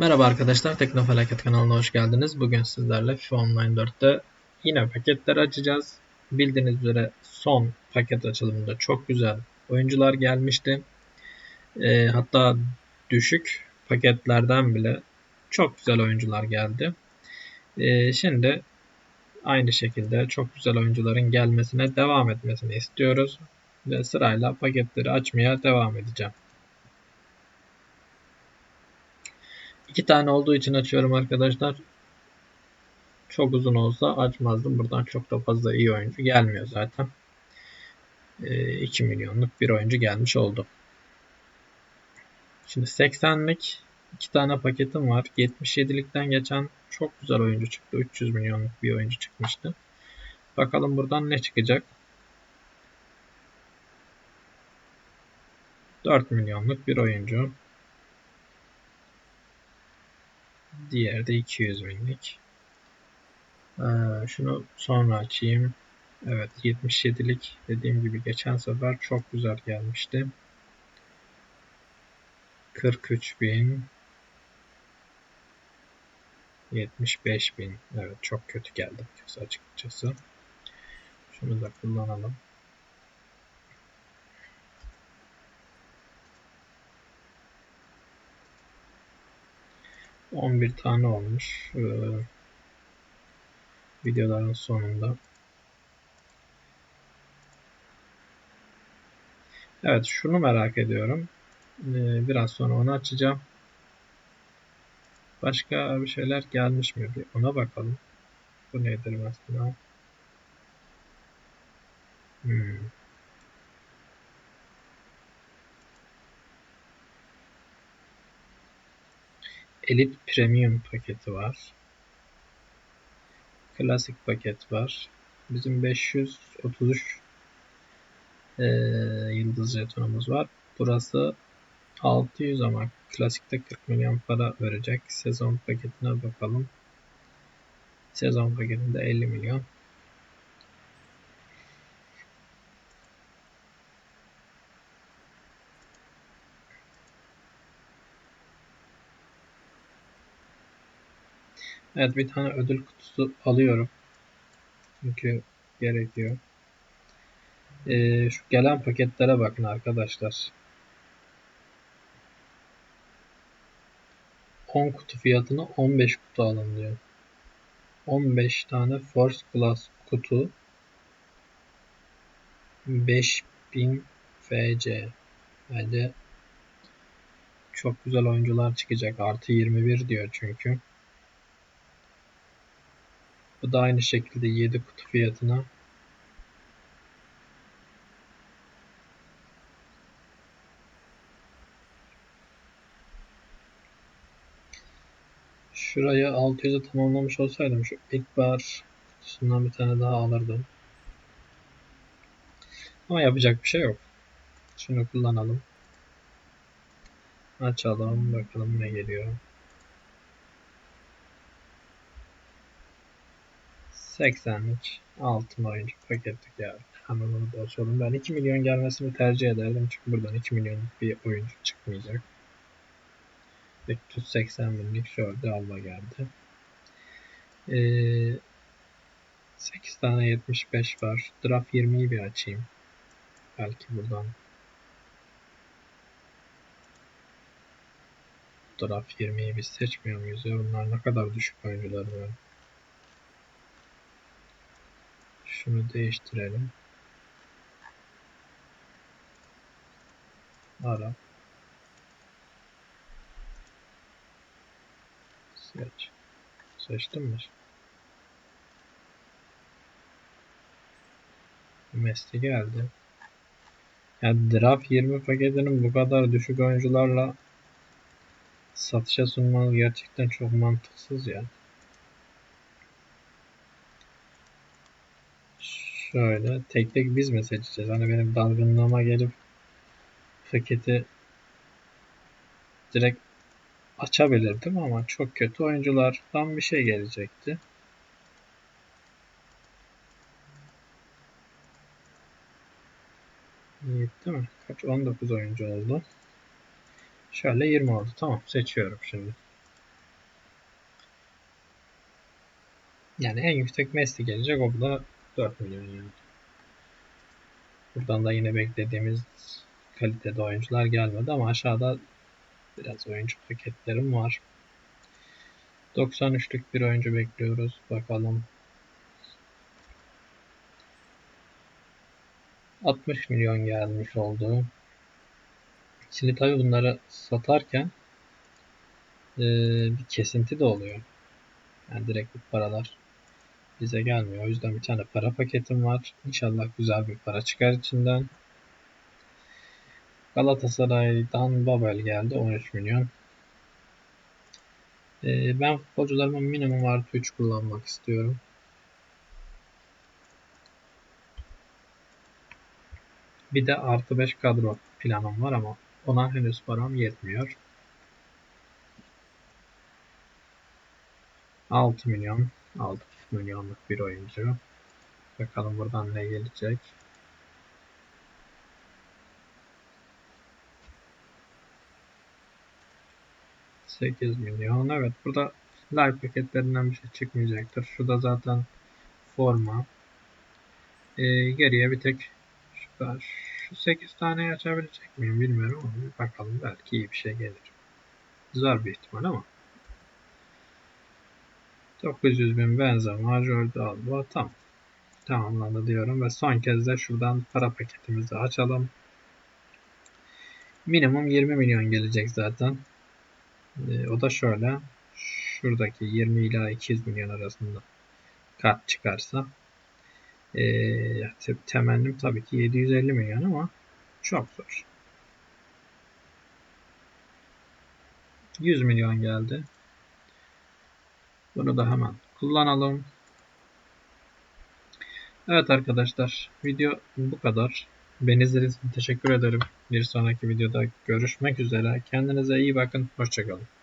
Merhaba arkadaşlar, Teknofelaket kanalına hoş geldiniz. Bugün sizlerle FIFA Online 4'te yine paketleri açacağız. Bildiğiniz üzere son paket açılımında çok güzel oyuncular gelmişti. E, hatta düşük paketlerden bile çok güzel oyuncular geldi. E, şimdi aynı şekilde çok güzel oyuncuların gelmesine devam etmesini istiyoruz. Ve sırayla paketleri açmaya devam edeceğim. İki tane olduğu için açıyorum arkadaşlar. Çok uzun olsa açmazdım. Buradan çok da fazla iyi oyuncu gelmiyor zaten. 2 ee, milyonluk bir oyuncu gelmiş oldu. Şimdi 80'lik iki tane paketim var. 77'likten geçen çok güzel oyuncu çıktı. 300 milyonluk bir oyuncu çıkmıştı. Bakalım buradan ne çıkacak. 4 milyonluk bir oyuncu. Diğeri de 200 binlik. Ee, şunu sonra açayım. Evet 77'lik dediğim gibi geçen sefer çok güzel gelmişti. 43 bin 75 bin. Evet çok kötü geldi açıkçası. Şunu da kullanalım. 11 tane olmuş. Ee, videoların sonunda. Evet şunu merak ediyorum. Ee, biraz sonra onu açacağım. Başka bir şeyler gelmiş mi? Bir ona bakalım. Bu nedir mesela? Hmm. Elite Premium paketi var. Klasik paket var. Bizim 533 e, yıldız jetonumuz var. Burası 600 ama klasikte 40 milyon para verecek. Sezon paketine bakalım. Sezon paketinde 50 milyon. Evet bir tane ödül kutusu alıyorum. Çünkü gerekiyor. Ee, şu gelen paketlere bakın arkadaşlar. 10 kutu fiyatına 15 kutu alın diyor. 15 tane Force Class kutu 5000 FC bence çok güzel oyuncular çıkacak. Artı 21 diyor çünkü. Bu da aynı şekilde 7 kutu fiyatına Şurayı 600'e tamamlamış olsaydım şu ilkbahar kutusundan bir tane daha alırdım. Ama yapacak bir şey yok. Şunu kullanalım. Açalım bakalım ne geliyor. 80'lik altın oyuncu paketlik yani. Hemen onu da açalım. Ben 2 milyon gelmesini tercih ederdim. Çünkü buradan 2 milyonluk bir oyuncu çıkmayacak. 380 binlik şöyle alma geldi. Ee, 8 tane 75 var. Draft 20'yi bir açayım. Belki buradan Draft 20'yi biz seçmiyor muyuz ya? Bunlar ne kadar düşük oyuncular böyle. Şunu değiştirelim. Ara. Seç. Seçtim mi? Messi geldi. Yani draft 20 paketinin bu kadar düşük oyuncularla satışa sunmanız gerçekten çok mantıksız ya. Yani. Şöyle tek tek biz mi seçeceğiz? Hani benim dalgınlığıma gelip paketi direkt açabilirdim ama çok kötü oyunculardan bir şey gelecekti. İyi değil mi? Kaç? 19 oyuncu oldu. Şöyle 20 oldu. Tamam seçiyorum şimdi. Yani en yüksek Messi gelecek o da 4 milyon yani. Buradan da yine beklediğimiz kalitede oyuncular gelmedi ama aşağıda biraz oyuncu paketlerim var. 93'lük bir oyuncu bekliyoruz. Bakalım. 60 milyon gelmiş oldu. Şimdi tabi bunları satarken e, bir kesinti de oluyor. Yani direkt bu paralar bize gelmiyor. O yüzden bir tane para paketim var. İnşallah güzel bir para çıkar içinden. Galatasaray'dan Babel geldi 13 milyon. Ee, ben futbolcularıma minimum artı 3 kullanmak istiyorum. Bir de artı 5 kadro planım var ama ona henüz param yetmiyor. 6 milyon 6 milyonluk bir oyuncu. Bakalım buradan ne gelecek. Sekiz milyon. Evet burada live paketlerinden bir şey çıkmayacaktır. Şurada zaten forma. Ee, geriye bir tek şu, şu 8 tane açabilecek miyim bilmiyorum ama bakalım belki iyi bir şey gelir. Zor bir ihtimal ama. 900 bin Benzema, Jordi Alba tam tamamlandı diyorum ve son kez de şuradan para paketimizi açalım. Minimum 20 milyon gelecek zaten. Ee, o da şöyle. Şuradaki 20 ila 200 milyon arasında kat çıkarsa ee, temennim tabii ki 750 milyon ama çok zor. 100 milyon geldi. Bunu da hemen kullanalım. Evet arkadaşlar video bu kadar. Beni izlediğiniz için teşekkür ederim. Bir sonraki videoda görüşmek üzere. Kendinize iyi bakın. Hoşçakalın.